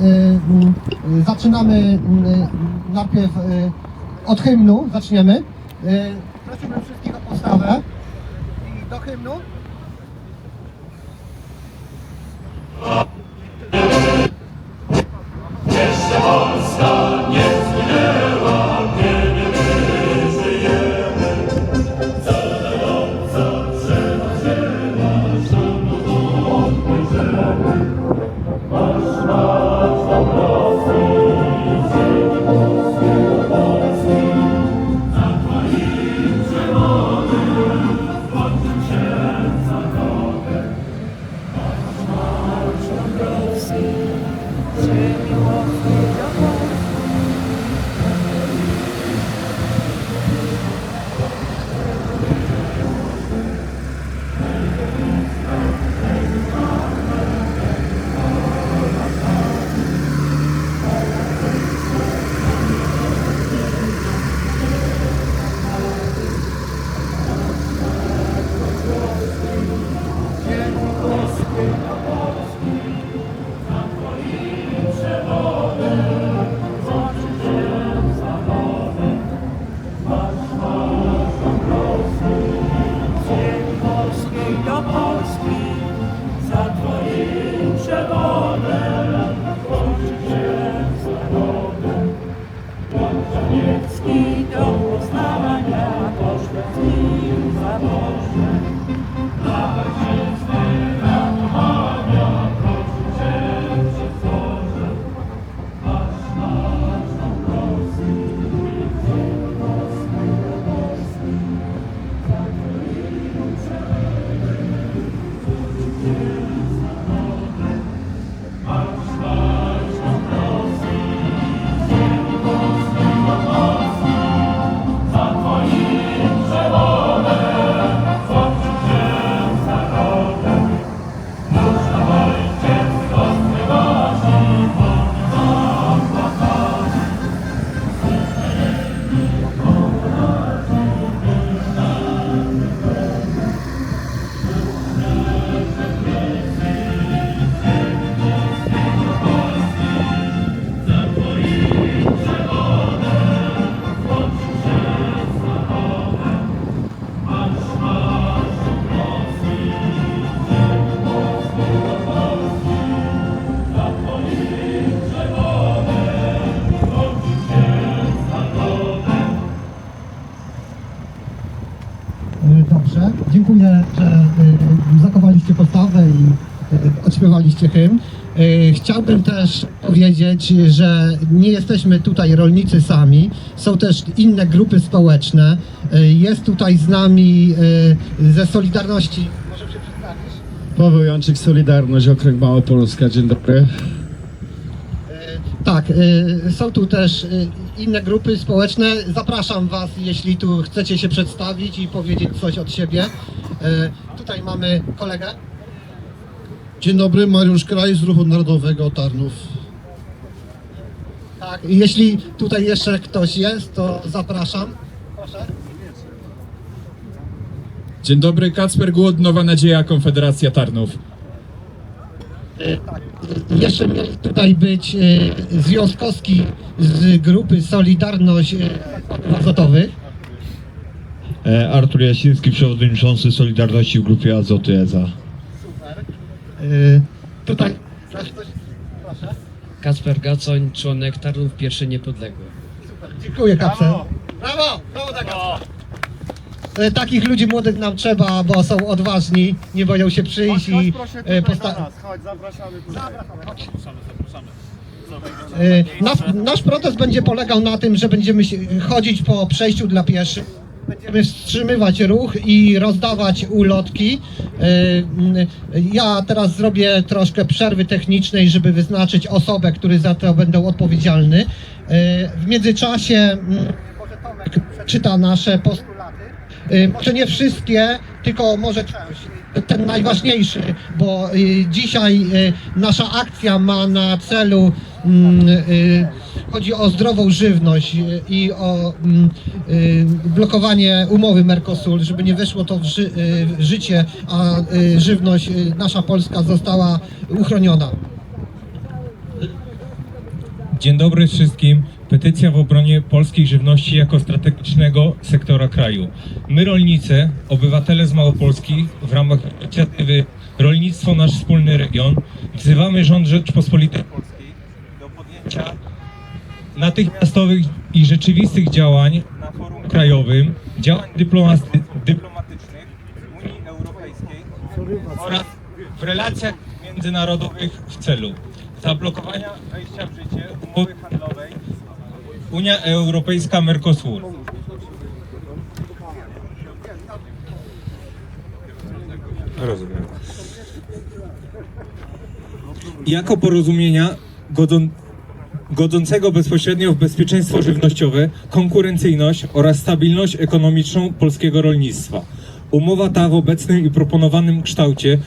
mm, y, zaczynamy mm, najpierw y, od hymnu, zaczniemy. Y, Prosimy wszystkich o postawę i do hymnu. Dobrze, dziękuję, że y, zachowaliście postawę i y, odśpiewaliście hymn. Chciałbym też powiedzieć, że nie jesteśmy tutaj rolnicy sami, są też inne grupy społeczne. Jest tutaj z nami ze Solidarności. Może się przedstawisz? Paweł Janczyk, Solidarność, Okręg Małopolska, dzień dobry. Tak, są tu też inne grupy społeczne. Zapraszam Was, jeśli tu chcecie się przedstawić i powiedzieć coś od siebie. Y, Tutaj mamy kolegę. Dzień dobry, Mariusz Kraj z Ruchu Narodowego Tarnów. Tak, jeśli tutaj jeszcze ktoś jest, to zapraszam. Proszę. Dzień dobry, Kacper Głód, Nowa Nadzieja, Konfederacja Tarnów. Jeszcze mieli tutaj być y, związkowski z grupy Solidarność y, Azotowych. E, Artur Jasiński, przewodniczący Solidarności w grupie Azoty EZA. Tutaj. Proszę. Kasper Gacoń, członek Tarnów Pierwszy Niepodległy. Dziękuję, Kapsel. Brawo! Brawo dla Kacpra. E, Takich ludzi młodych nam trzeba, bo są odważni, nie boją się przyjść i e, posta- Chodź, zapraszamy tutaj. E, Nasz, nasz protest będzie polegał na tym, że będziemy się- chodzić po przejściu dla pieszych. Będziemy wstrzymywać ruch i rozdawać ulotki. E, Ja teraz zrobię troszkę przerwy technicznej, żeby wyznaczyć osobę, który za to będą odpowiedzialny. E, W międzyczasie mm, Tomek przeczyta nasze postulaty. E, Może nie wszystkie, tylko może część. Ten najważniejszy, bo y, dzisiaj y, nasza akcja ma na celu mm, y, chodzi o zdrową żywność y, i o mm, y, blokowanie umowy Mercosur, żeby nie weszło to w, ży, y, w życie, a y, żywność y, nasza polska została uchroniona. Dzień dobry wszystkim. Petycja w obronie polskiej żywności jako strategicznego sektora kraju. My rolnicy, obywatele z Małopolski w ramach inicjatywy Rolnictwo Nasz Wspólny Region wzywamy rząd Rzeczpospolitej Polskiej do podjęcia natychmiastowych i rzeczywistych działań na forum krajowym, działań dyplomaty, dyplomatycznych Unii Europejskiej oraz w relacjach międzynarodowych w celu zablokowania wejścia w życie umowy handlowej Unia Europejska-Mercosur. Rozumiem. Jako porozumienia godzą, godzącego bezpośrednio w bezpieczeństwo żywnościowe, konkurencyjność oraz stabilność ekonomiczną polskiego rolnictwa. Umowa ta w obecnym i proponowanym kształcie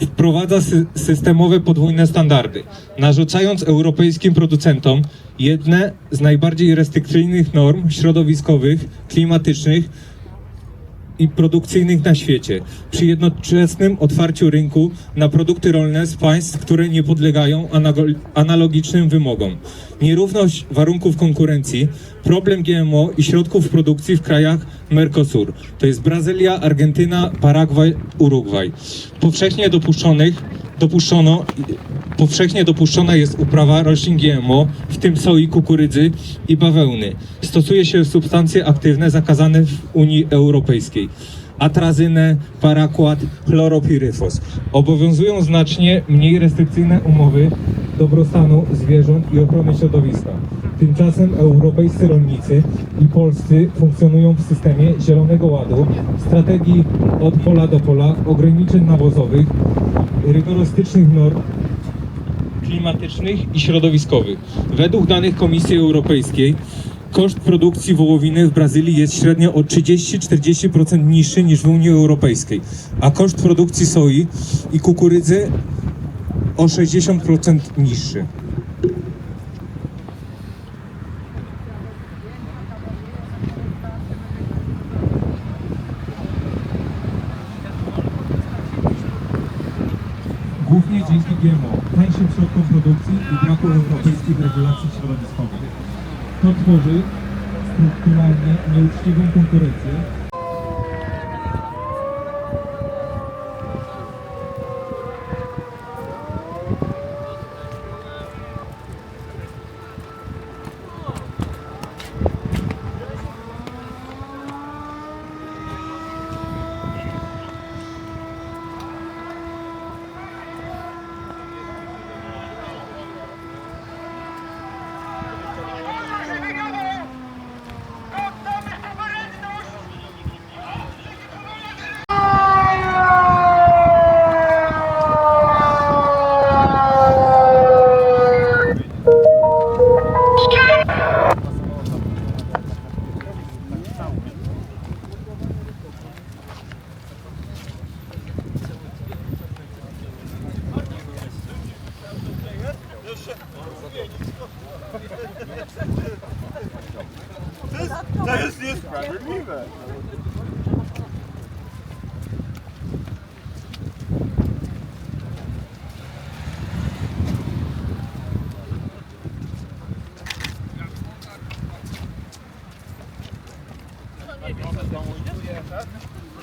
wprowadza sy- systemowe podwójne standardy, narzucając europejskim producentom jedne z najbardziej restrykcyjnych norm środowiskowych, klimatycznych i produkcyjnych na świecie, przy jednoczesnym otwarciu rynku na produkty rolne z państw, które nie podlegają analogicznym wymogom. Nierówność warunków konkurencji, problem GMO i środków produkcji w krajach Mercosur, to jest Brazylia, Argentyna, Paragwaj, Urugwaj. Powszechnie dopuszczonych dopuszczono, powszechnie dopuszczona jest uprawa roślin GMO, w tym soi, kukurydzy i bawełny. Stosuje się substancje aktywne zakazane w Unii Europejskiej. Atrazynę, parakład, chloropiryfos. Obowiązują znacznie mniej restrykcyjne umowy dobrostanu zwierząt i ochrony środowiska. Tymczasem europejscy rolnicy i polscy funkcjonują w systemie Zielonego Ładu, strategii od pola do pola, ograniczeń nawozowych, rygorystycznych norm klimatycznych i środowiskowych. Według danych Komisji Europejskiej koszt produkcji wołowiny w Brazylii jest średnio o 30-40% niższy niż w Unii Europejskiej, a koszt produkcji soi i kukurydzy o 60% niższy. Głównie dzięki GMO, tańszym środkom produkcji i braku europejskich regulacji środowiskowych. To tworzy strukturalnie nieuczciwą konkurencję pójdzie, tak?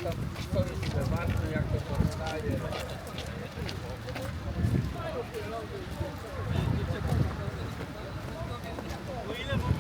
Tam korzysta bardzo, jak to powstaje. Ile w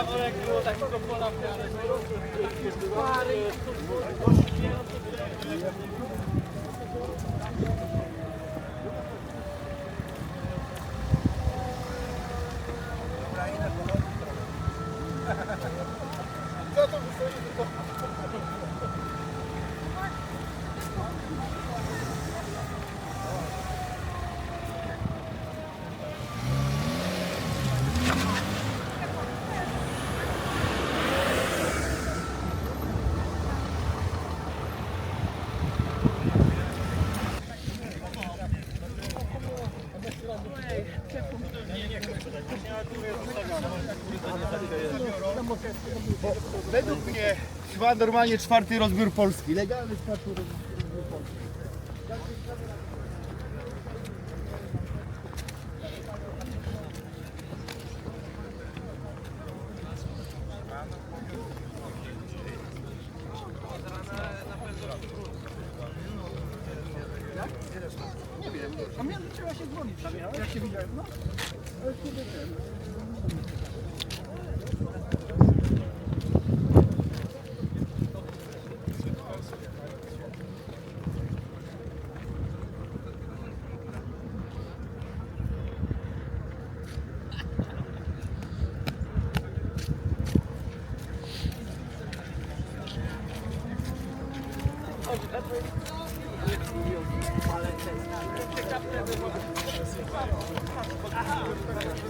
Według Kurwa, normalnie czwarty rozbiór Polski. Legalny czwarty rozbiór Polski. Nie wiem, a mnie trzeba się dzwonić. Ja się widziałem, no. Ale Aha!